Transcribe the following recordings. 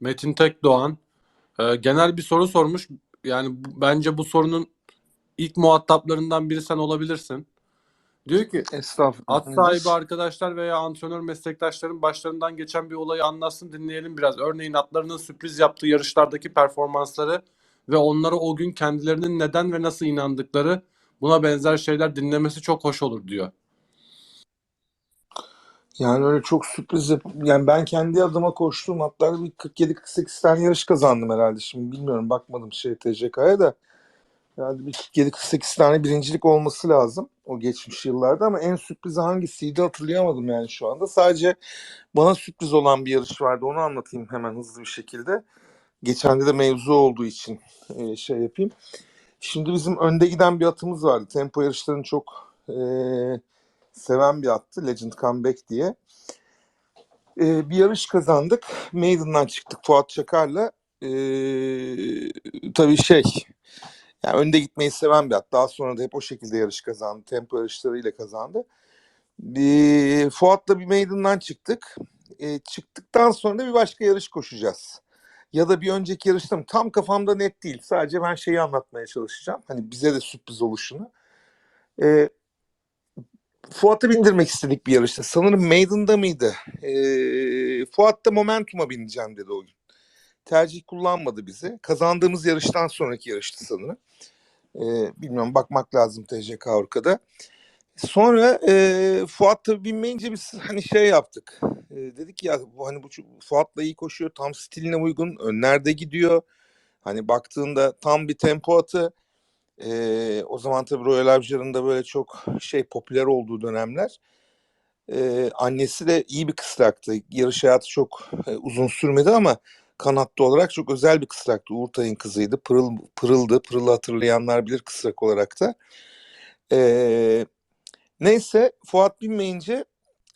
Metin Tekdoğan e, genel bir soru sormuş. Yani bence bu sorunun ilk muhataplarından biri sen olabilirsin. Diyor ki Estağfurullah. at sahibi arkadaşlar veya antrenör meslektaşların başlarından geçen bir olayı anlatsın dinleyelim biraz. Örneğin atlarının sürpriz yaptığı yarışlardaki performansları ve onlara o gün kendilerinin neden ve nasıl inandıkları buna benzer şeyler dinlemesi çok hoş olur diyor. Yani öyle çok sürpriz yap- Yani ben kendi adıma koştuğum atlarda bir 47-48 tane yarış kazandım herhalde. Şimdi bilmiyorum bakmadım şey TCK'ya da. Yani bir 47-48 tane birincilik olması lazım o geçmiş yıllarda ama en sürprizi hangisiydi hatırlayamadım yani şu anda. Sadece bana sürpriz olan bir yarış vardı onu anlatayım hemen hızlı bir şekilde. Geçen de mevzu olduğu için e, şey yapayım. Şimdi bizim önde giden bir atımız vardı. Tempo yarışlarını çok e, seven bir attı. Legend Comeback diye. E, bir yarış kazandık. Maiden'dan çıktık Fuat Çakar'la. E, tabii şey yani önde gitmeyi seven bir at. Daha sonra da hep o şekilde yarış kazandı. Tempo yarışlarıyla kazandı. Bir, Fuat'la bir maiden'dan çıktık. E, çıktıktan sonra da bir başka yarış koşacağız. Ya da bir önceki yarışta mı? Tam kafamda net değil. Sadece ben şeyi anlatmaya çalışacağım. Hani bize de sürpriz oluşunu. E, Fuat'ı bindirmek istedik bir yarışta. Sanırım Maiden'da mıydı? E, Fuat da Momentum'a bineceğim dedi o gün. Tercih kullanmadı bizi. Kazandığımız yarıştan sonraki yarıştı sanırım. E, bilmiyorum bakmak lazım TCK Orka'da. Sonra e, Fuat tabii binmeyince biz hani şey yaptık. E, dedik ya bu hani bu Fuat'la iyi koşuyor. Tam stiline uygun. Önlerde gidiyor. Hani baktığında tam bir tempo atı. E, o zaman tabii Royal Avcılar'ın da böyle çok şey popüler olduğu dönemler. E, annesi de iyi bir kısraktı. Yarış hayatı çok e, uzun sürmedi ama kanatlı olarak çok özel bir kısraktı. Uğur Tay'ın kızıydı. Pırıl, pırıldı. Pırıl'ı hatırlayanlar bilir kısrak olarak da. E, Neyse Fuat binmeyince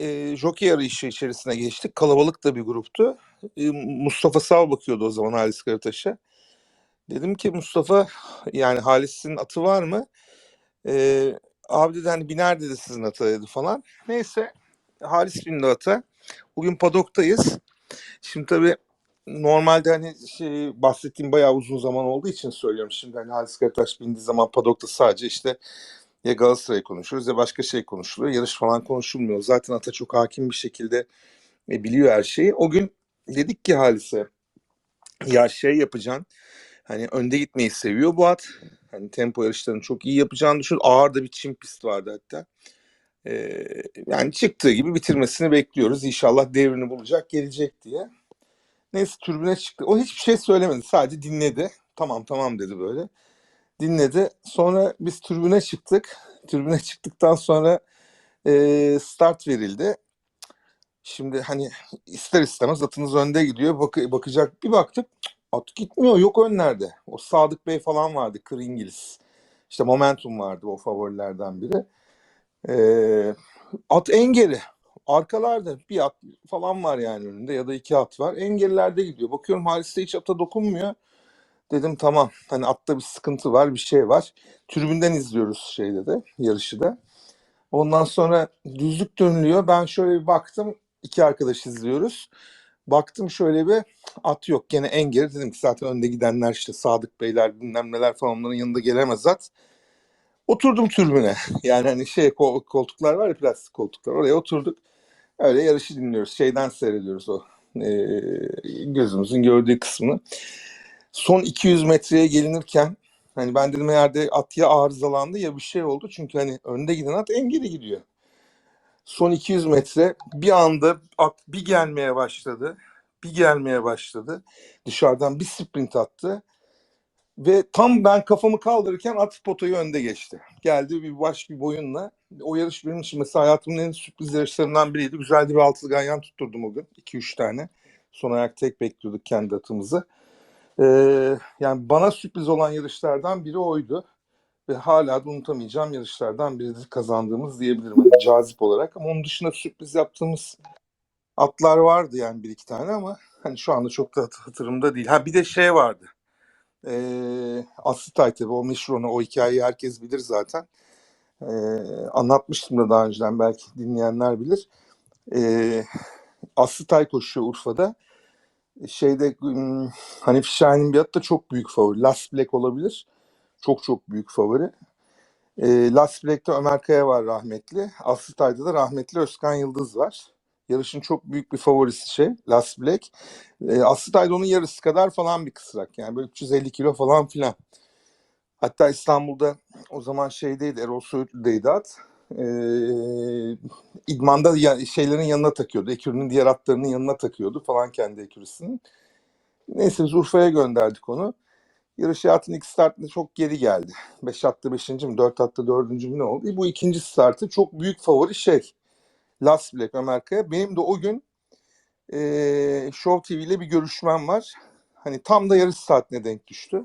e, jockey arayışı içerisine geçtik. Kalabalık da bir gruptu. E, Mustafa Sağ bakıyordu o zaman Halis Karataş'a. Dedim ki Mustafa yani Halis'in atı var mı? E, abi dedi hani biner dedi sizin ata dedi falan. Neyse Halis bindi ata. Bugün padoktayız. Şimdi tabii normalde hani şey bahsettiğim bayağı uzun zaman olduğu için söylüyorum. Şimdi hani Halis Karataş bindiği zaman padokta sadece işte ya Galatasaray konuşuyoruz ya başka şey konuşuluyor. Yarış falan konuşulmuyor. Zaten Ata çok hakim bir şekilde e, biliyor her şeyi. O gün dedik ki Halis'e ya şey yapacaksın. Hani önde gitmeyi seviyor bu at. Hani tempo yarışlarını çok iyi yapacağını düşün. Ağır da bir çim pist vardı hatta. Ee, yani çıktığı gibi bitirmesini bekliyoruz. İnşallah devrini bulacak, gelecek diye. Neyse türbüne çıktı. O hiçbir şey söylemedi. Sadece dinledi. Tamam tamam dedi böyle dinledi. Sonra biz tribüne çıktık. Tribüne çıktıktan sonra e, start verildi. Şimdi hani ister istemez atınız önde gidiyor. Bak bakacak bir baktık at gitmiyor. Yok önlerde. O Sadık Bey falan vardı. Kır İngiliz. İşte Momentum vardı o favorilerden biri. E, at en geri. Arkalarda bir at falan var yani önünde ya da iki at var. En gerilerde gidiyor. Bakıyorum Halis'te hiç ata dokunmuyor. Dedim tamam hani atta bir sıkıntı var bir şey var. Tribünden izliyoruz şeyde de yarışı da. Ondan sonra düzlük dönülüyor. Ben şöyle bir baktım. iki arkadaş izliyoruz. Baktım şöyle bir at yok. Gene en geri dedim ki zaten önde gidenler işte Sadık Beyler bilmem neler falan onların yanında gelemez at. Oturdum tribüne. Yani hani şey kol- koltuklar var ya plastik koltuklar. Oraya oturduk. Öyle yarışı dinliyoruz. Şeyden seyrediyoruz o e, gözümüzün gördüğü kısmını. Son 200 metreye gelinirken hani ben dedim herhalde at ya arızalandı ya bir şey oldu. Çünkü hani önde giden at en geri gidiyor. Son 200 metre bir anda bir gelmeye başladı. Bir gelmeye başladı. Dışarıdan bir sprint attı. Ve tam ben kafamı kaldırırken at potoyu önde geçti. Geldi bir baş bir boyunla. O yarış benim için mesela hayatımın en sürpriz yarışlarından biriydi. Güzel de bir altılı ganyan tutturdum o gün. 2-3 tane. Son ayak tek bekliyorduk kendi atımızı. Ee, yani bana sürpriz olan yarışlardan biri oydu. Ve hala da unutamayacağım yarışlardan biridir kazandığımız diyebilirim. Hani cazip olarak. Ama onun dışında sürpriz yaptığımız atlar vardı yani bir iki tane ama hani şu anda çok da hat- hatırımda değil. Ha bir de şey vardı. Ee, Aslı Tay tabii o meşhur onu o hikayeyi herkes bilir zaten. Ee, anlatmıştım da daha önceden belki dinleyenler bilir. Ee, Aslı Tay koşuyor Urfa'da. Şeyde hmm, Hanifi Şahin'in bir adı da çok büyük favori. Last Black olabilir. Çok çok büyük favori. E, Last Black'te Ömer Kaya var rahmetli. Aslı da rahmetli Özkan Yıldız var. Yarışın çok büyük bir favorisi şey Last Black. E, Aslı Tay'da onun yarısı kadar falan bir kısrak. Yani böyle 350 kilo falan filan. Hatta İstanbul'da o zaman şeydeydi Erol Söğütlü'deydi at. E, idmanda ya, şeylerin yanına takıyordu. Ekürünün diğer atlarının yanına takıyordu falan kendi ekürüsünün. Neyse biz Urfa'ya gönderdik onu. Yarış hayatının ilk startında çok geri geldi. 5 attı 5. mi 4 attı 4. mü ne oldu? E, bu ikinci startı çok büyük favori şey. Last Black Ömer Kaya. Benim de o gün e, Show TV ile bir görüşmem var. Hani tam da yarış saatine denk düştü.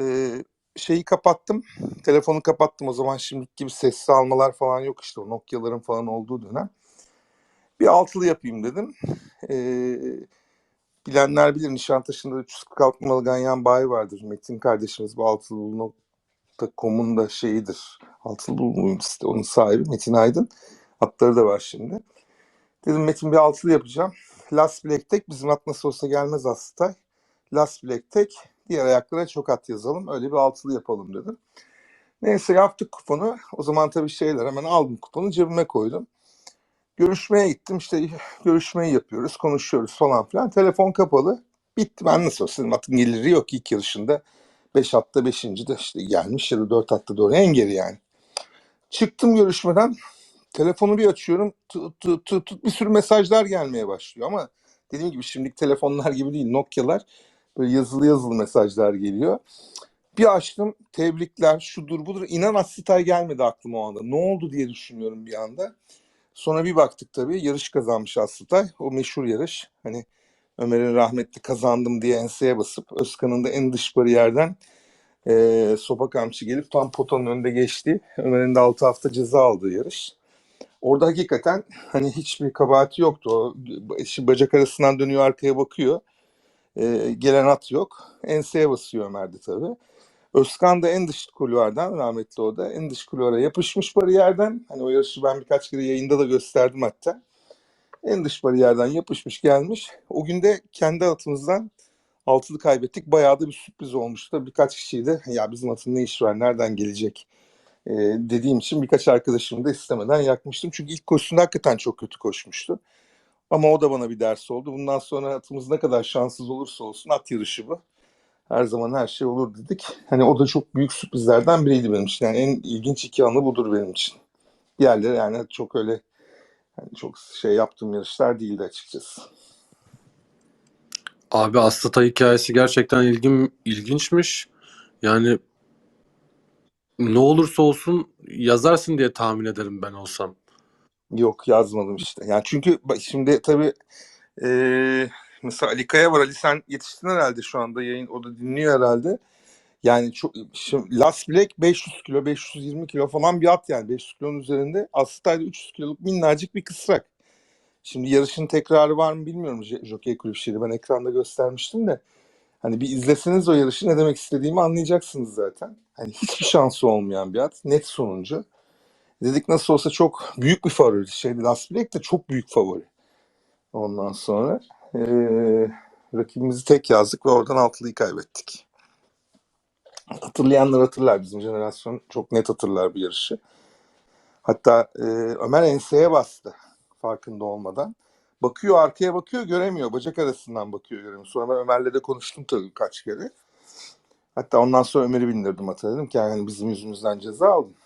E, şeyi kapattım. Telefonu kapattım. O zaman şimdiki gibi sesli almalar falan yok işte. O Nokia'ların falan olduğu dönem. Bir altılı yapayım dedim. E, bilenler bilir Nişantaşı'nda 346 numaralı Ganyan bayi vardır. Metin kardeşimiz bu altılı.com'un da şeyidir. Altılı muyum işte onun sahibi Metin Aydın. Atları da var şimdi. Dedim Metin bir altılı yapacağım. Last Black Tek bizim at nasıl olsa gelmez Aslıtay. Last Black Tek diğer ayaklara çok at yazalım. Öyle bir altılı yapalım dedim. Neyse yaptık kuponu. O zaman tabii şeyler hemen aldım kuponu cebime koydum. Görüşmeye gittim işte görüşmeyi yapıyoruz konuşuyoruz falan filan. Telefon kapalı. Bitti ben nasıl dedim, atın geliri yok ilk yarışında. 5 hatta 5. de işte gelmiş ya da 4 hatta doğru en geri yani. Çıktım görüşmeden telefonu bir açıyorum tut, tut, tut, tut, bir sürü mesajlar gelmeye başlıyor ama dediğim gibi şimdiki telefonlar gibi değil Nokia'lar böyle yazılı yazılı mesajlar geliyor. Bir açtım tebrikler şudur budur inan Asitay gelmedi aklıma o anda ne oldu diye düşünüyorum bir anda. Sonra bir baktık tabii yarış kazanmış Aslıtay. O meşhur yarış. Hani Ömer'in rahmetli kazandım diye enseye basıp Özkan'ın da en dış bariyerden e, sopa kamçı gelip tam potanın önünde geçti. Ömer'in de 6 hafta ceza aldığı yarış. Orada hakikaten hani hiçbir kabahati yoktu. O işi bacak arasından dönüyor arkaya bakıyor. E, gelen at yok. Enseye basıyor Ömer'de tabii. Özkan da en dış kulvardan rahmetli o da en dış kulvara yapışmış bariyerden. Hani o yarışı ben birkaç kere yayında da gösterdim hatta. En dış bariyerden yapışmış gelmiş. O günde kendi atımızdan altılı kaybettik. Bayağı da bir sürpriz olmuştu. Birkaç kişiyi de ya bizim atın ne işi var nereden gelecek e, dediğim için birkaç arkadaşımı da istemeden yakmıştım. Çünkü ilk koşusunda hakikaten çok kötü koşmuştu. Ama o da bana bir ders oldu. Bundan sonra atımız ne kadar şanssız olursa olsun at yarışı bu her zaman her şey olur dedik. Hani o da çok büyük sürprizlerden biriydi benim için. Yani en ilginç iki anı budur benim için. Diğerleri yani çok öyle hani çok şey yaptığım yarışlar değildi açıkçası. Abi Aslıtay hikayesi gerçekten ilgim ilginçmiş. Yani ne olursa olsun yazarsın diye tahmin ederim ben olsam. Yok yazmadım işte. Yani çünkü bak şimdi tabii eee mesela Ali Kaya var. Ali sen yetiştin herhalde şu anda yayın. O da dinliyor herhalde. Yani çok şimdi Last Black 500 kilo 520 kilo falan bir at yani 500 kilonun üzerinde. Aslıtay'da 300 kiloluk minnacık bir kısrak. Şimdi yarışın tekrarı var mı bilmiyorum Jockey Kulüp şeyi. Ben ekranda göstermiştim de. Hani bir izleseniz o yarışı ne demek istediğimi anlayacaksınız zaten. Hani hiçbir şansı olmayan bir at. Net sonuncu. Dedik nasıl olsa çok büyük bir favori. Şeydi Last Black de çok büyük favori. Ondan sonra eee, rakibimizi tek yazdık ve oradan altılıyı kaybettik. Hatırlayanlar hatırlar. Bizim jenerasyon çok net hatırlar bu yarışı. Hatta e, Ömer enseye bastı farkında olmadan. Bakıyor arkaya bakıyor göremiyor. Bacak arasından bakıyor göremiyor. Sonra ben Ömer'le de konuştum tabii kaç kere. Hatta ondan sonra Ömer'i bindirdim ata dedim ki yani bizim yüzümüzden ceza aldın.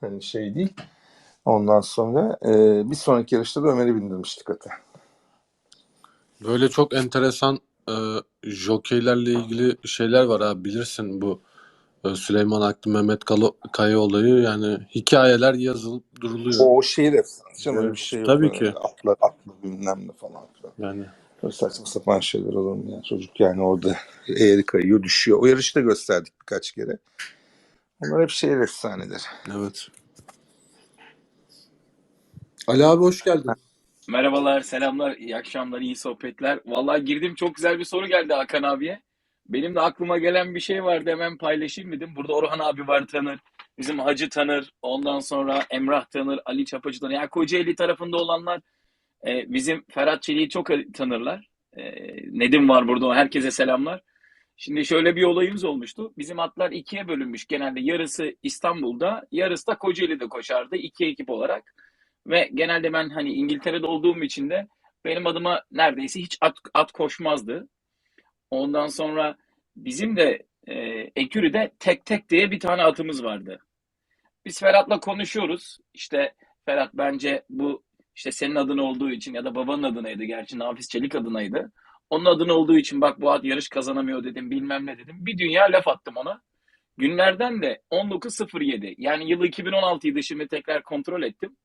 Hani şey değil. Ondan sonra e, bir sonraki yarışta da Ömer'i bindirmiştik ata. Böyle çok enteresan e, jokeylerle ilgili şeyler var abi bilirsin bu e, Süleyman Aklı Mehmet Kalo- Kaya olayı yani hikayeler yazılıp duruluyor. O, şehir efsanesi. Canım öyle bir şey yok. tabii ki. Atlar, atlı bilmem ne falan filan. Yani Böyle saçma sapan şeyler olur mu ya? Çocuk yani orada eğri kayıyor, düşüyor. O yarışı da gösterdik birkaç kere. Onlar hep şehir efsaneleri. evet. Ali abi hoş geldin. Merhabalar, selamlar, iyi akşamlar, iyi sohbetler. Vallahi girdim çok güzel bir soru geldi Hakan abiye. Benim de aklıma gelen bir şey vardı hemen paylaşayım dedim. Burada Orhan abi var tanır, bizim Hacı tanır, ondan sonra Emrah tanır, Ali Çapacı tanır. Yani Kocaeli tarafında olanlar e, bizim Ferhat Çelik'i çok tanırlar. E, Nedim var burada. Herkese selamlar. Şimdi şöyle bir olayımız olmuştu. Bizim atlar ikiye bölünmüş. Genelde yarısı İstanbul'da, yarısı da Kocaeli'de koşardı. iki ekip olarak. Ve genelde ben hani İngiltere'de olduğum için de benim adıma neredeyse hiç at, at koşmazdı. Ondan sonra bizim de e, Ekürü'de tek tek diye bir tane atımız vardı. Biz Ferhat'la konuşuyoruz. İşte Ferhat bence bu işte senin adın olduğu için ya da babanın adınaydı. Gerçi Nafiz Çelik adınaydı. Onun adın olduğu için bak bu at yarış kazanamıyor dedim bilmem ne dedim. Bir dünya laf attım ona. Günlerden de 19.07 yani yılı 2016'ydı şimdi tekrar kontrol ettim.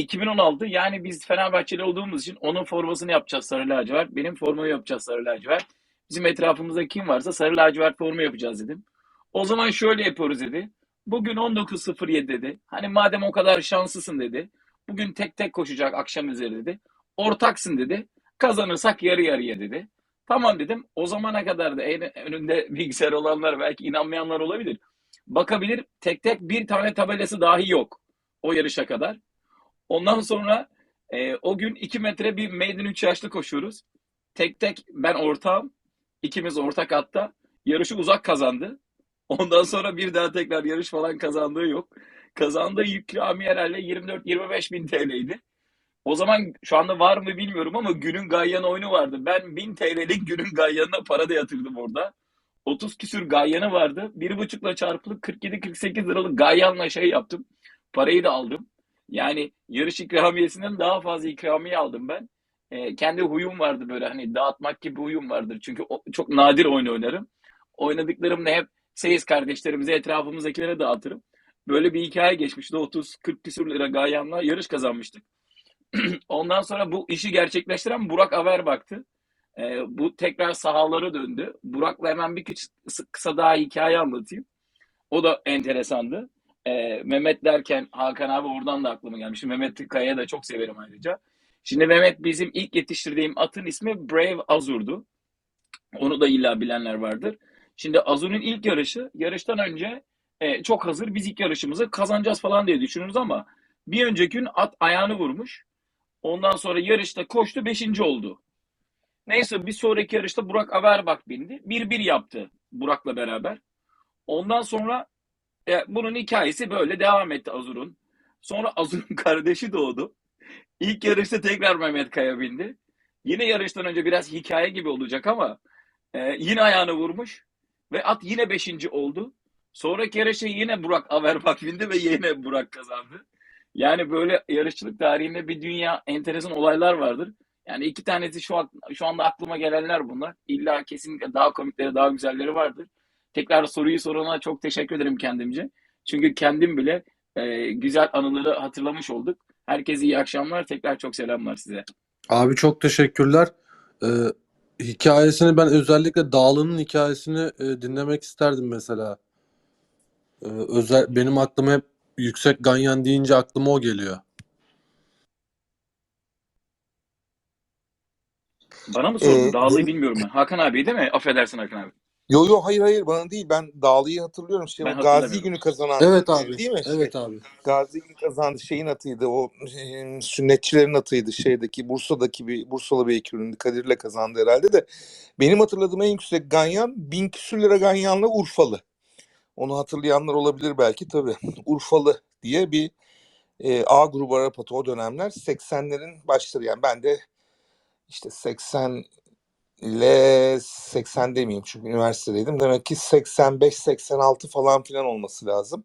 2016 yani biz Fenerbahçeli olduğumuz için onun formasını yapacağız sarı lacivert. Benim formayı yapacağız sarı lacivert. Bizim etrafımızda kim varsa sarı lacivert forma yapacağız dedim. O zaman şöyle yapıyoruz dedi. Bugün 19.07 dedi. Hani madem o kadar şanslısın dedi. Bugün tek tek koşacak akşam üzeri dedi. Ortaksın dedi. Kazanırsak yarı yarıya dedi. Tamam dedim. O zamana kadar da en- önünde bilgisayar olanlar belki inanmayanlar olabilir. Bakabilir tek tek bir tane tabelası dahi yok. O yarışa kadar. Ondan sonra e, o gün 2 metre bir maiden 3 yaşlı koşuyoruz. Tek tek ben ortağım. İkimiz ortak hatta. Yarışı uzak kazandı. Ondan sonra bir daha tekrar yarış falan kazandığı yok. Kazandığı ikramiye herhalde 24-25 bin TL'ydi. O zaman şu anda var mı bilmiyorum ama günün Gayyan oyunu vardı. Ben 1000 TL'lik günün Gayyan'ına para da yatırdım orada. 30 küsür Gayyan'ı vardı. 1,5'la çarpılıp 47-48 liralık Gayyan'la şey yaptım. Parayı da aldım. Yani yarış ikramiyesinden daha fazla ikramiye aldım ben. Ee, kendi huyum vardı böyle hani dağıtmak gibi huyum vardır. Çünkü o- çok nadir oyun oynarım. Oynadıklarımda hep seyis kardeşlerimize, etrafımızdakilere dağıtırım. Böyle bir hikaye geçmişti. 30-40 küsür lira Gayyan'la yarış kazanmıştık. Ondan sonra bu işi gerçekleştiren Burak Aver baktı. Ee, bu tekrar sahalara döndü. Burak'la hemen bir kısa daha hikaye anlatayım. O da enteresandı. Ee, Mehmet derken Hakan abi oradan da aklıma gelmişti. Mehmet Kaya'yı da çok severim ayrıca. Şimdi Mehmet bizim ilk yetiştirdiğim atın ismi Brave Azur'du. Onu da illa bilenler vardır. Şimdi Azur'un ilk yarışı yarıştan önce e, çok hazır biz ilk yarışımızı kazanacağız falan diye düşünürüz ama bir önceki gün at ayağını vurmuş. Ondan sonra yarışta koştu 5. oldu. Neyse bir sonraki yarışta Burak Averbak bindi. 1-1 yaptı Burak'la beraber. Ondan sonra e, bunun hikayesi böyle devam etti Azur'un. Sonra Azur'un kardeşi doğdu. İlk yarışta tekrar Mehmet Kaya bindi. Yine yarıştan önce biraz hikaye gibi olacak ama e, yine ayağını vurmuş ve at yine 5. oldu. Sonraki yarışa yine Burak Averbak bindi ve yine Burak kazandı. Yani böyle yarışçılık tarihinde bir dünya enteresan olaylar vardır. Yani iki tanesi şu an, şu anda aklıma gelenler bunlar. İlla kesinlikle daha komikleri, daha güzelleri vardır. Tekrar soruyu sorana çok teşekkür ederim kendimce. Çünkü kendim bile e, güzel anıları hatırlamış olduk. Herkese iyi akşamlar. Tekrar çok selamlar size. Abi çok teşekkürler. Ee, hikayesini ben özellikle Dağlı'nın hikayesini e, dinlemek isterdim mesela. Ee, özel benim aklıma hep Yüksek Ganyan deyince aklıma o geliyor. Bana mı sordun? Ee, Dağlı'yı benim- bilmiyorum ben. Hakan abi değil mi? Affedersin Hakan abi. Yo yo hayır hayır bana değil. Ben Dağlı'yı hatırlıyorum. Şey, Ben o Gazi günü kazanan Evet abi. değil mi? Şey, Evet abi. Gazi günü kazandı. Şeyin atıydı. O e, sünnetçilerin atıydı. Şeydeki Bursa'daki bir Bursalı bir ekürünün Kadir'le kazandı herhalde de. Benim hatırladığım en yüksek ganyan bin küsür lira ganyanla Urfalı. Onu hatırlayanlar olabilir belki tabii. Urfalı diye bir e, A grubu Arap atı o dönemler 80'lerin başları yani ben de işte 80 ile 80 demeyeyim çünkü üniversitedeydim. Demek ki 85-86 falan filan olması lazım.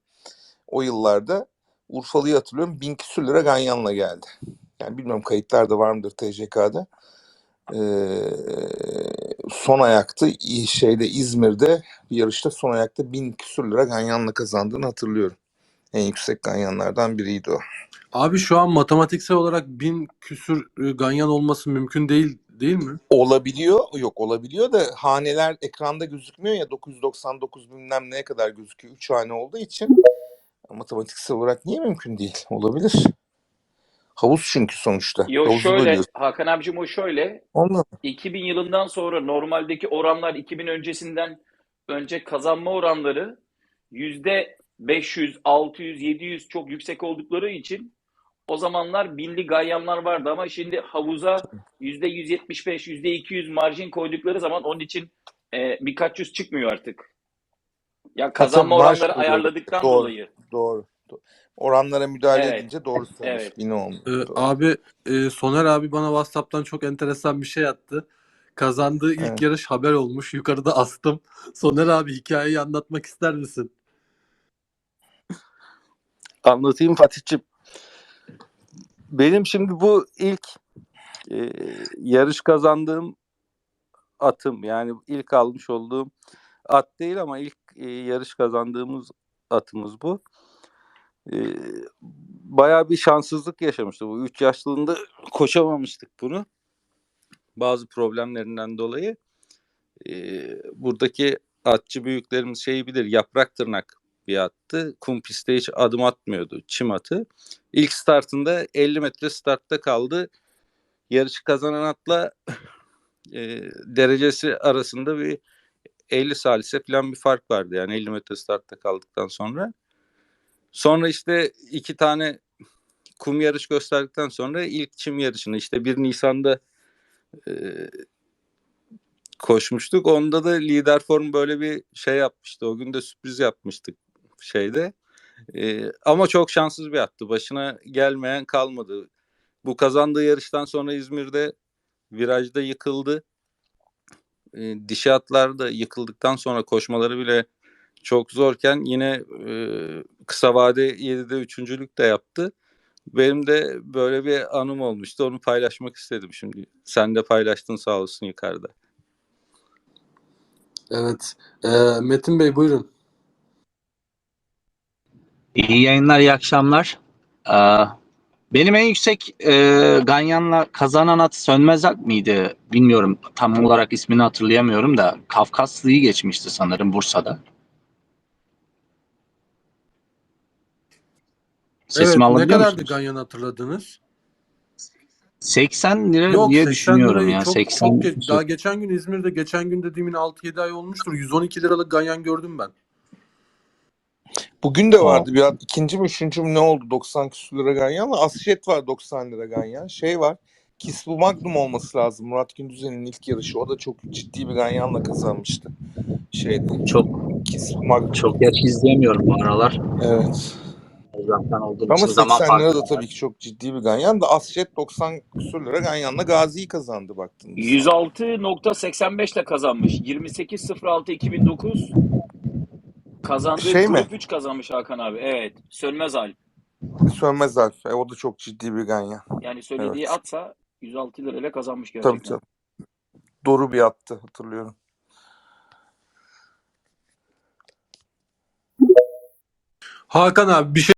O yıllarda Urfalı'yı hatırlıyorum. Bin küsür lira ganyanla geldi. Yani bilmiyorum kayıtlarda var mıdır TCK'da. Ee, son ayaktı İ- şeyde İzmir'de bir yarışta son ayakta bin küsür lira ganyanla kazandığını hatırlıyorum. En yüksek ganyanlardan biriydi o. Abi şu an matematiksel olarak bin küsür e, ganyan olması mümkün değil değil mi? Olabiliyor. Yok olabiliyor da haneler ekranda gözükmüyor ya 999 bilmem neye kadar gözüküyor. 3 hane olduğu için matematiksel olarak niye mümkün değil? Olabilir. Havuz çünkü sonuçta. Yo Havuzu şöyle bölüyoruz. Hakan abicim o şöyle Onunla. 2000 yılından sonra normaldeki oranlar 2000 öncesinden önce kazanma oranları yüzde 500, 600, 700 çok yüksek oldukları için O zamanlar binli ganyanlar vardı ama şimdi havuza %175, %200 marjin koydukları zaman onun için e, birkaç yüz çıkmıyor artık. Ya kazanma marj oranları koyuyor. ayarladıktan Doğru. dolayı. Doğru. Do- Oranlara müdahale Evet. edince doğru söylüyorsun. Evet. Yine olmuyor. Ee, Doğru. abi e, Soner abi bana WhatsApp'tan çok enteresan bir şey attı. Kazandığı ilk Evet. yarış haber olmuş. Yukarıda astım. Soner abi hikayeyi anlatmak ister misin? Anlatayım Fatih'ciğim. Benim şimdi bu ilk e, yarış kazandığım atım yani ilk almış olduğum at değil ama ilk e, yarış kazandığımız atımız bu. E, bayağı bir şanssızlık yaşamıştı bu. 3 yaşlığında koşamamıştık bunu. Bazı problemlerinden dolayı. E, buradaki atçı büyüklerimiz şeyi bilir yaprak tırnak bir attı. Kum pistte hiç adım atmıyordu. Çim atı. İlk startında 50 metre startta kaldı. Yarışı kazanan atla e, derecesi arasında bir 50 salise falan bir fark vardı. Yani 50 metre startta kaldıktan sonra. Sonra işte iki tane kum yarış gösterdikten sonra ilk çim yarışını işte 1 Nisan'da e, koşmuştuk. Onda da lider form böyle bir şey yapmıştı. O gün de sürpriz yapmıştık şeyde. Ee, ama çok şanssız bir attı. Başına gelmeyen kalmadı. Bu kazandığı yarıştan sonra İzmir'de virajda yıkıldı. Ee, dişi atlar da yıkıldıktan sonra koşmaları bile çok zorken yine e, kısa vade 7'de üçüncülük de yaptı. Benim de böyle bir anım olmuştu. Onu paylaşmak istedim şimdi. Sen de paylaştın sağ olsun yukarıda. Evet. Ee, Metin Bey buyurun. İyi yayınlar, iyi akşamlar. Ee, benim en yüksek e, Ganyan'la kazanan at Sönmez Alp miydi? Bilmiyorum. Tam olarak ismini hatırlayamıyorum da. Kafkaslı'yı geçmişti sanırım Bursa'da. Sesimi Evet, ne alabiliyor kadardı musunuz? Ganyan hatırladınız? 80 lira Yok diye 80 düşünüyorum lirayı ya. çok, 80 çok geç. Daha geçen gün İzmir'de geçen gün dediğimin 6-7 ay olmuştur. 112 liralık Ganyan gördüm ben. Bugün de vardı bir at. ikinci mi üçüncü mü ne oldu? 90 küsür lira ganyan. Asjet var 90 lira ganyan. Şey var. Kisbu Magnum olması lazım. Murat Gündüzen'in ilk yarışı. O da çok ciddi bir ganyanla kazanmıştı. Şeydi. Çok Kisbu Magnum. çok geç izleyemiyorum bu aralar. Evet. Uzaktan olduğum Ama için zaman 80 lira farkı da var. tabii ki çok ciddi bir ganyan da Asjet 90 küsür lira ganyanla Gazi'yi kazandı baktığınızda. 106.85 ile kazanmış. 28.06.2009 kazandığı Şey mi? Grup 3 kazanmış Hakan abi. Evet. Sönmez Alp. Sönmez Alp. E, o da çok ciddi bir ganyan. Yani söylediği Evet. atsa 106 lirayla kazanmış Tabii gerçekten. tabii. Doğru bir attı hatırlıyorum. Hakan abi bir şey